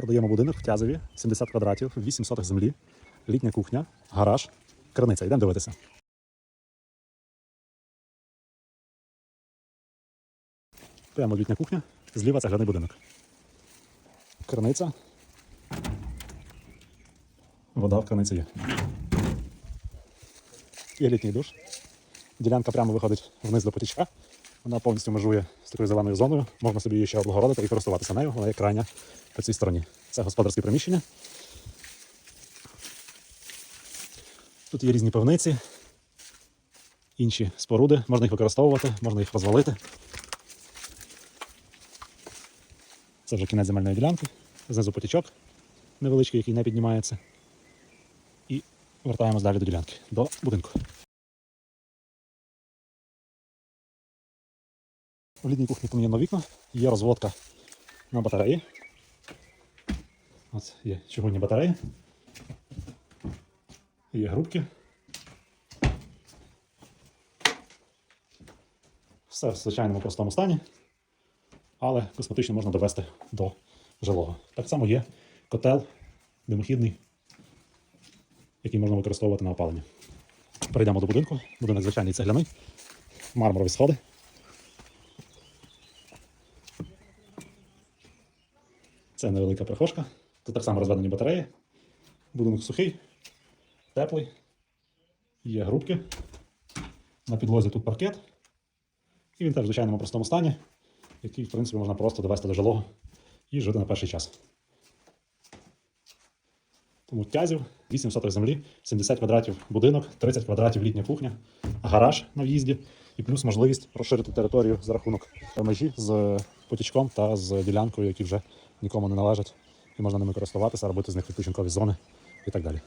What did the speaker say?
Продаємо будинок в Тязові, 70 квадратів, 8 сотих землі, літня кухня, гараж, криниця. Йдемо дивитися. Прямо літня кухня, зліва цегляний будинок. Криниця. Вода в криниці є. Є літній душ. Ділянка прямо виходить вниз до потічка. Вона повністю межує з такою зеленою зоною. Можна собі її ще облагородити і користуватися нею. Вона є крайня по цій стороні. Це господарське приміщення. Тут є різні пивниці, інші споруди. Можна їх використовувати, можна їх розвалити. Це вже кінець земельної ділянки. Знизу потічок невеличкий, який не піднімається. І вертаємось далі до ділянки, до будинку. У літній кухні поміняно вікна, є розводка на батареї. От є чугунні батареї. Є грубки. Все в звичайному простому стані, але косметично можна довести до жилого. Так само є котел димохідний, який можна використовувати на опалення. Перейдемо до будинку. Будинок звичайний цегляний, мармурові сходи. Це невелика прихожка. Тут так само розведені батареї. Будинок сухий, теплий. Є грубки. На підлозі тут паркет. І він теж в звичайному простому стані, який, в принципі, можна просто довести до жилого і жити на перший час. Тому тязів, 8 соток землі, 70 квадратів будинок, 30 квадратів літня кухня, гараж на в'їзді і плюс можливість розширити територію за рахунок межі з потічком та з ділянкою, які вже нікому не належать, і можна ними користуватися, робити з них відпочинкові зони і так далі.